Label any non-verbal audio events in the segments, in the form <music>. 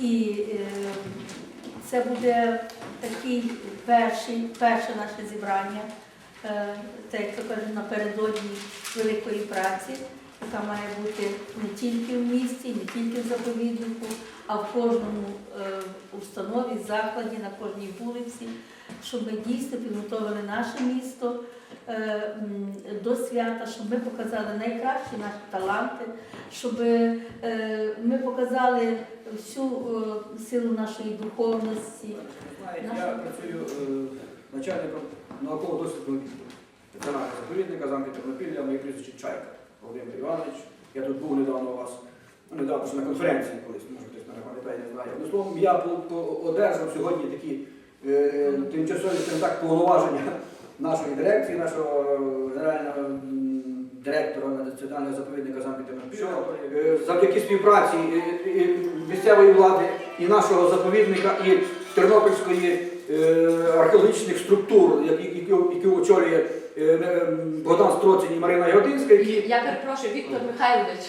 І е, це буде такий перший, перше наше зібрання, те, як то кажуть, напередодні великої праці яка має бути не тільки в місті, не тільки в заповіднику, а в кожному е, установі, закладі, на кожній вулиці, щоб ми дійсно підготовили наше місто е, до свята, щоб ми показали найкращі наші таланти, щоб е, ми показали всю силу нашої духовності. Я працюю начальником науково-дослідного відділу заповідника замки Тернопілля, моє прізвище Чайка Володимир Іванович. Я тут був недавно у вас, ну, недавно на конференції колись, може хтось мене пам'ятає, не знаю. Одним словом, я одержав сьогодні такі е, тимчасові так, повноваження нашої дирекції, нашого е, генерального директора національного заповідника Тернопілля. Е, Завдяки співпраці е, е, місцевої влади і нашого заповідника, і Тернопільської е, археологічних структур, які, які, які очолює Богдан Строцин і Марина Ягодинська, які Я перепрошую, Віктор Михайлович,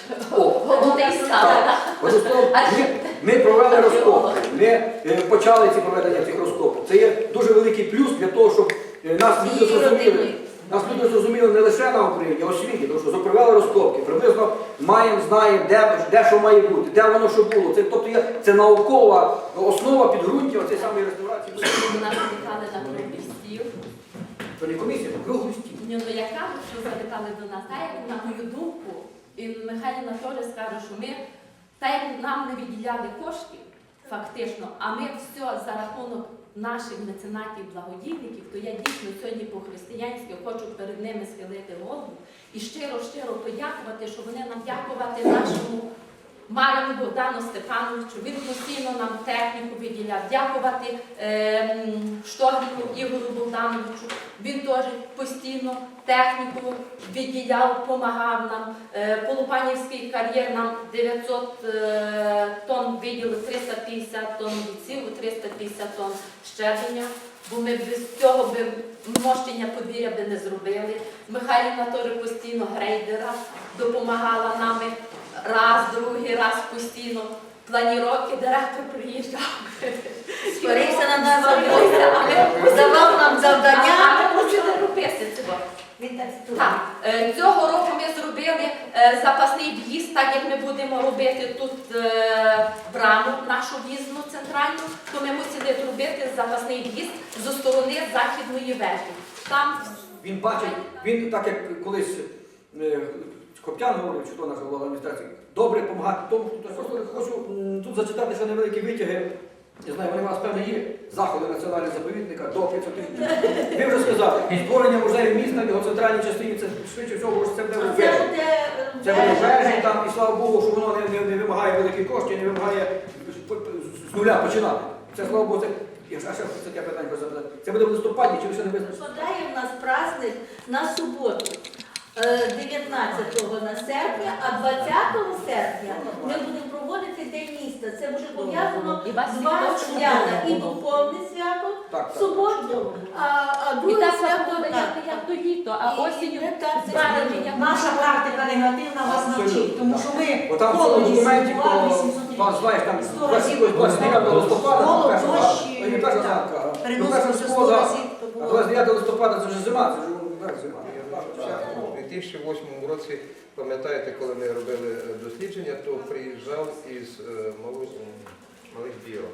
ми, провели розкопки, ми е, почали ці проведення цих розкопок. Це є дуже великий плюс для того, щоб е, нас люди зрозуміли. Нас люди зрозуміли не лише на Україні, а у світі, тому що провели розкопки. Приблизно маємо, знаємо, де, де що має бути, де воно що було. Це, тобто є, це наукова основа підґрунтя цієї самої реставрації. До нас завітали на круглий стіл. Це не комісія, це круглий стіл. Ну, ну, я кажу, що завітали до нас, так як на мою думку, і Михайлівна теж скаже, що ми, так як нам не виділяли коштів, фактично, а ми все за рахунок наших меценатів благодійників, то я дійсно сьогодні по-християнськи хочу перед ними схилити голову і щиро-щиро подякувати, що вони нам дякувати нашому Марину Богдану Степановичу, він постійно нам техніку виділяв, дякувати е, Штогріну Ігору Богдановичу, він теж постійно техніку виділяв, допомагав нам. Е, Полупанівський кар'єр нам 900 е, тонн виділив, 350 тонн відсіву, 350 тонн щеплення, бо ми без цього би мощення подвір'я би не зробили. Михайлівна теж постійно грейдера допомагала нами раз, другий раз постійно. Планіровки директор приїжджав. Сварився на нас, Сварився, а ми давав нам завдання. А ми мусили робити цього. Так, е, цього року ми зробили е, запасний в'їзд, так як ми будемо робити тут е, браму, нашу в'їзну центральну, то ми мусили зробити запасний в'їзд зі сторони західної вежі. Там Він бачить, він так як колись Коптян говорив, чи то наша голова адміністрації, добре допомагати тому, хто я просто хочу тут зачитати ще невеликі витяги. Я знаю, вони у вас певно є заходи національного заповідника до 500 тисяч. Ви вже сказали, створення музею міста в його центральній частині це швидше всього, що це буде Це вежі. е, Це буде вежі там, і слава Богу, що воно не, не, не вимагає великих коштів, не вимагає з нуля починати. Це слава Богу, це. Я ще таке питання запитати. Це буде в листопаді, чи ви ще не визначили? Випадає в нас праздник на суботу. Е, 19 на серпня, а 20 серпня ми будемо проводити День міста. Це вже пов'язано І два свята. І духовне свято Так, в так. суботу, а, а друге так свято як, так. як то літо, а осінню Наша практика негативна вас навчить, тому що ми холоді цьому документі сидували про 800 вас знаєш, там Сто разів 29 листопада, Голод, перша дощ, сто школа, разів, то а було. 29 листопада це вже зима, це вже ну, зима. У 2008 році, пам'ятаєте, коли ми робили е, дослідження, то приїжджав із е, малих, дірок.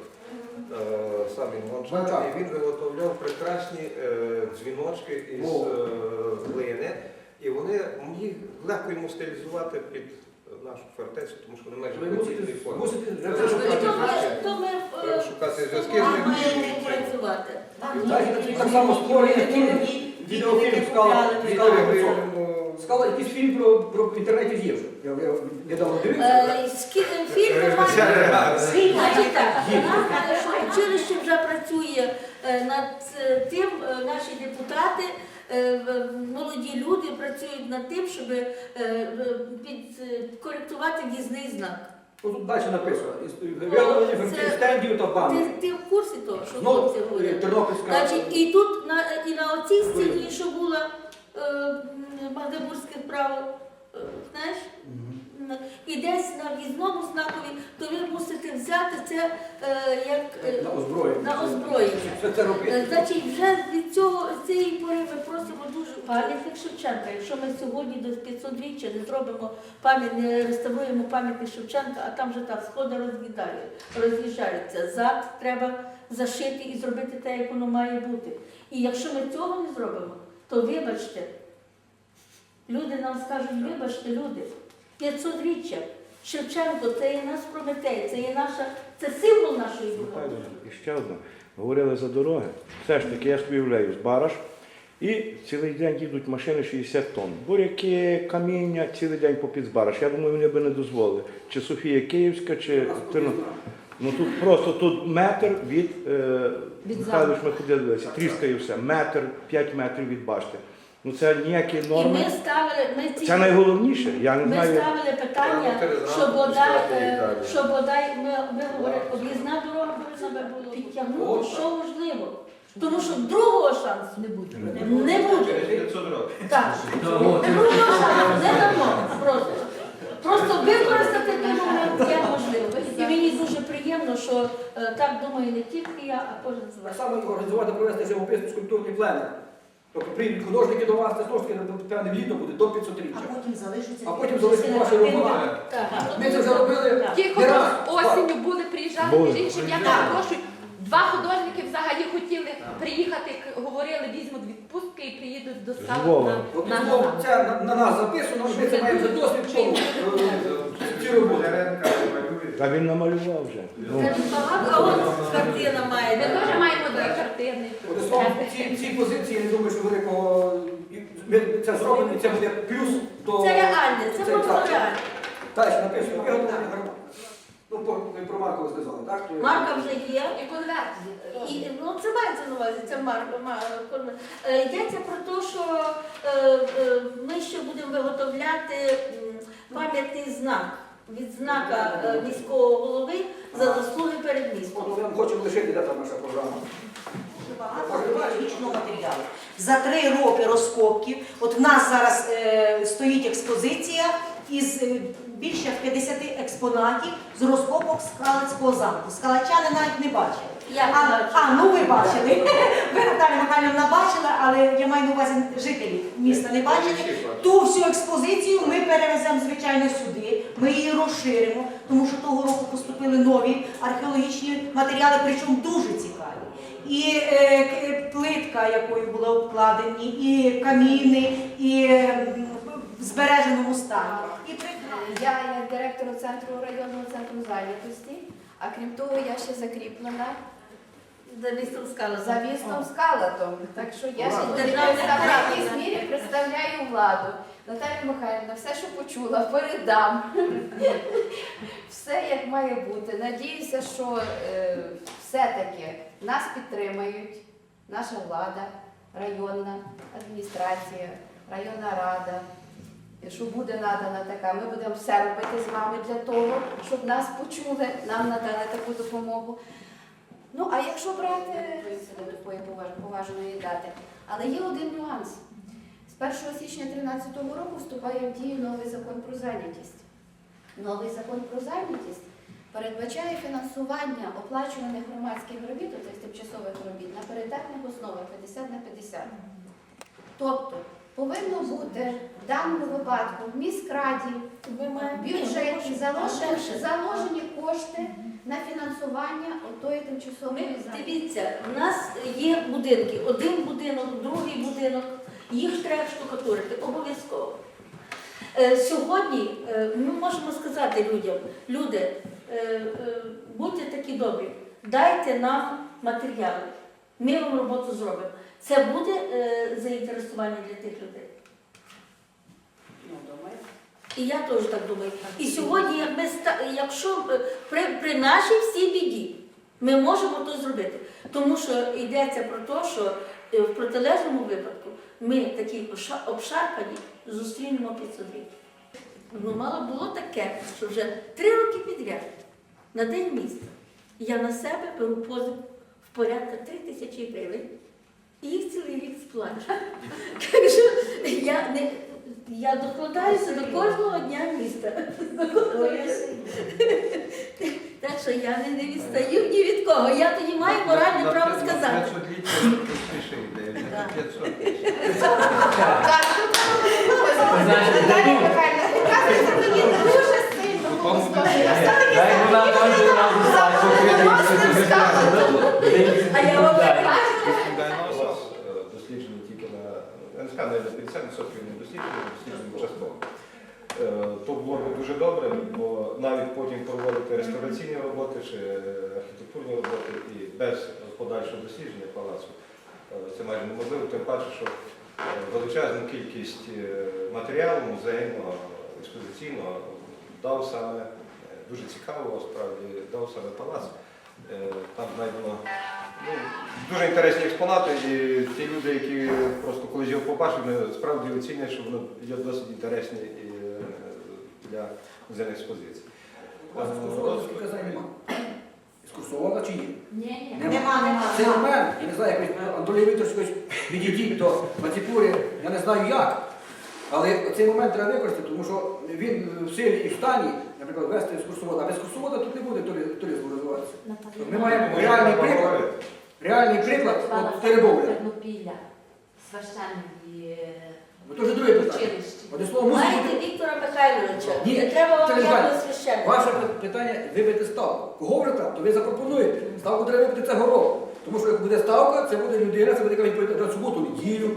е, Сам він Гончар, і він виготовляв прекрасні е, дзвіночки із е, глини, і вони їх легко йому стилізувати під нашу фортецю, тому що вони майже мусите, форми. Треба шукати зв'язки. е, з ним. працювати. Так, само створює фільм, відеофільм «Скала». Ну, Скала, якийсь фільм про, про в інтернеті є вже. Я, я недавно дивився. Е, ски- Фільм Режисер має- Значить так, наше училище вже працює е, над е, тим, е, наші депутати, е, в- молоді люди працюють над тим, щоб е, підкоректувати в'їзний знак. Ось Тут далі написано. Це- стендів та Ти, ти в курсі того, що Знову хлопці е, говорять? Тернопільська. Значить, і тут на, і на оцій стіні, що була е, Магдебурзьке право, е, знаєш, і десь на в'їзному знакові, то ви мусите взяти це е, як На озброєння. на озброєння. Все це робити. Значить, вже від цього з цієї пори ми просимо дуже пам'ятник Шевченка. Якщо ми сьогодні до 500-річчя не зробимо пам'ять, не реставруємо пам'ятник Шевченка, а там вже так сходи роз'їжджаються. Зад треба зашити і зробити те, як воно має бути. І якщо ми цього не зробимо, то вибачте, люди нам скажуть, вибачте, люди, 500-річчя. Шевченко це є наш Прометей, це є наша, це символ нашої Михайло, і ще одне. Говорили за дороги. Все ж таки, я собі уявляю, з бараш. І цілий день їдуть машини 60 тонн. Буряки, каміння, цілий день по підзбараш. Я думаю, вони би не дозволили. Чи Софія Київська, чи Тернопіль. Ну тут просто тут метр від, е, Від Михайлович, ми ходили дивилися, тріскає все, метр, 5 метрів від башти. Ну це ніякі І норми. ми ставили, ми ці Це найголовніше. Я не Ми знаю. ставили питання, що бодай, е, що бодай ми, ми говорили, об'їзна дорога повинна би було підтягнути, що можливо. Тому що другого шансу не буде. Не буде. Через 500 років. Так. Другого шансу не дамо. Просто. Просто використати той момент як можливо. І мені дуже приємно, що е, так думаю не тільки я, а кожен з Так вас. само організувати провести живописні скульптурні плени. Тобто приїдуть художники до вас, це таки певне літо буде до 500 А річчя. потім залишиться. А потім залишиться ваші роботи. Так. Ми це вже робили. Ті, Не хто раз. осінню були, приїжджали, між іншим, я перепрошую. Два художники взагалі хотіли приїхати, говорили, візьмуть відпустки і приїдуть до Львова. От на, на, знову це на, на нас записано, ми це маємо вже досвід в е, ці роботи. Та він намалював вже. Ну, Це багато, а от картина має. Ми теж маємо дві картини. От словом, ці, ці позиції, я думаю, що великого ми це зробимо, і це буде плюс до Це реальне, це просто так. реальне. Далі написано, виготовлення. Ну, ви про Марку ви сказали, так? То- Марка вже є. І конверт. І, ну, це мається на увазі, це марка. Е, Йдеться про те, що е, е, ми ще будемо виготовляти м, пам'ятний знак. Відзнака е, міського голови за заслуги перед містом. От ми хочемо лишити, де там наша програма. Багато археологічного матеріалу. За три роки розкопків, от в нас зараз е, стоїть експозиція із е, більше 50 експонатів з розкопок Скалицького замку. Скалачани навіть не бачили. Я А, бачу. а, ну ви бачили. <laughs> Ви Наталя Михайлівна бачила, але я маю на увазі жителі міста не бачили. Ту всю експозицію ми перевеземо, звичайно, сюди. Ми її розширимо, тому що того року поступили нові археологічні матеріали, причому дуже цікаві. І е, плитка, якою були обкладені, і каміни, і е, в збереженому стані. І прекрасно. Я як директор центру районного центру зайнятості, а крім того, я ще закріплена За містом скала. за вістом скалатом. Так що я ще в якійсь мірі представляю владу. Наталія Михайлівна, все, що почула, передам. Все як має бути. Надіюся, що е, все-таки нас підтримають наша влада, районна адміністрація, районна рада. Що буде надана така. Ми будемо все робити з вами для того, щоб нас почули, нам надали таку допомогу. Ну, а якщо брати такої поважної дати, але є один нюанс. З 1 січня 2013 року вступає в дію новий закон про зайнятість. Новий закон про зайнятість передбачає фінансування оплачуваних громадських робіт, цих тимчасових робіт, на паритетних основах 50 на 50. Тобто повинно бути в даному випадку в міськраді в бюджеті заложені, заложені кошти на фінансування отої тимчасової зайнятості. дивіться, в нас є будинки, один будинок, другий будинок, їх треба штукатурити обов'язково. Е, Сьогодні е, ми можемо сказати людям, люди, е, будьте такі добрі, дайте нам матеріали, ми вам роботу зробимо. Це буде е, заінтересування для тих людей. І я теж так думаю. І сьогодні, як ми якщо е, при, при нашій всій біді, ми можемо то зробити. Тому що йдеться про те, що е, в протилежному випадку ми такі обшарпані зустрінемо під собі. Ну, мало було таке, що вже три роки підряд на день міста я на себе беру позик в порядку 3 тисячі гривень і їх цілий рік сплачую. Я не Я докладаюся до кожного дня міста. Так що я не, не відстаю ні від кого. Я тоді маю моральне право сказати. 500 літрів точніше йде, не Так. 500. Так, тут Наталія Михайлівна, показуєте мені дуже Я вам е, досліджені на, не навіть на 50% не досліджені, досліджені То було б дуже добре, бо навіть потім проводити реставраційні роботи чи архітектурні роботи і без подальшого дослідження палацу це майже неможливо, тим паче, що величезну кількість матеріалу музейного, експозиційного дав саме, е, дуже цікавого справді, дав саме палац. Е, Там знайдено ну, дуже інтересні експонати, і ті люди, які просто колись його побачили, вони справді оцінять, що воно є досить інтересні і, е, для музейних експозицій. Екскурсовода чи є? Ні, ні. Нема, нема. Це момент, я не знаю, якось Анатолій Вікторович відійдіть до Маціпурі, я не знаю як. Але цей момент треба використати, тому що він в силі і в стані, наприклад, вести екскурсовода, а без екскурсовода тут не буде турі- туризму розвиватися. Ми маємо реальний приклад, реальний приклад Теребовля. Тернопілля, питання. училищі. Слово, Маєте бути. Віктора Михайловича. Ні, Не треба вам ніякого священника. Ваше питання вибити ставку. Кого ви там, то ви запропонуєте. Ставку треба вибити цього року. Тому що як буде ставка, це буде людина, це буде яка відповідь на суботу, неділю.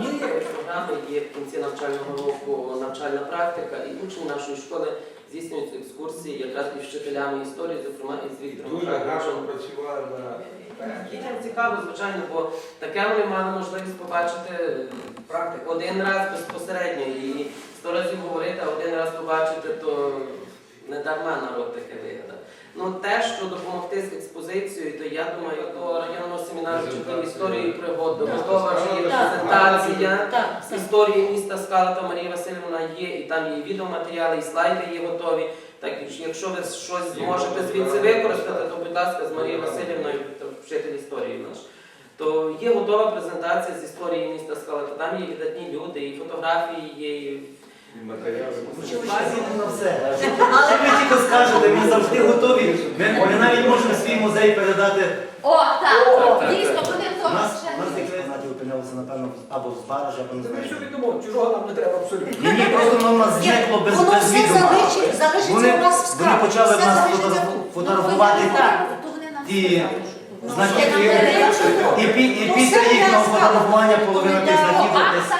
Ні, програми є в кінці навчального року навчальна практика, і учні нашої школи здійснюють екскурсії якраз із вчителями історії, зокрема із Віктором Дуже гарно працювали на Дітям цікаво, звичайно, бо таке вони мали можливість побачити практика. один раз безпосередньо і сто разів говорити, а один раз побачити, то не дарма народ таке вигадав. Ну те, що допомогти з експозицією, то я думаю, до районного семінару вчителів історії пригод готова вже є презентація. Історії міста Скалата Марія Васильівна є, і там є відеоматеріали, і слайди є готові. Так що якщо ви щось зможете звідси використати, то будь ласка, з Марією Васильівною, то вчитель історії наш. То є готова презентація з історії міста Скалата. Там є видатні люди, і фотографії є. І... матеріали. Він на все. Що ви тільки скажете, він завжди готовий. Ми, ми навіть можемо свій музей передати. О, так, дійсно, будемо У того нас, ще. у нас напевно, або в Збаражі, або не Це знаю. все відомо, чужого нам не треба абсолютно. Ні, ні, просто воно в нас зникло без, Воно без все відома. залишить- залишиться Вони, у вас в вони скарбі, почали все нас залишиться тут. фотографувати. Так, то вони нам І- сказали, що тут. Значить, Ну, і, я і, пі- і Ну, після все їхнього ясно. фотографування половина тих Ну, знаків десь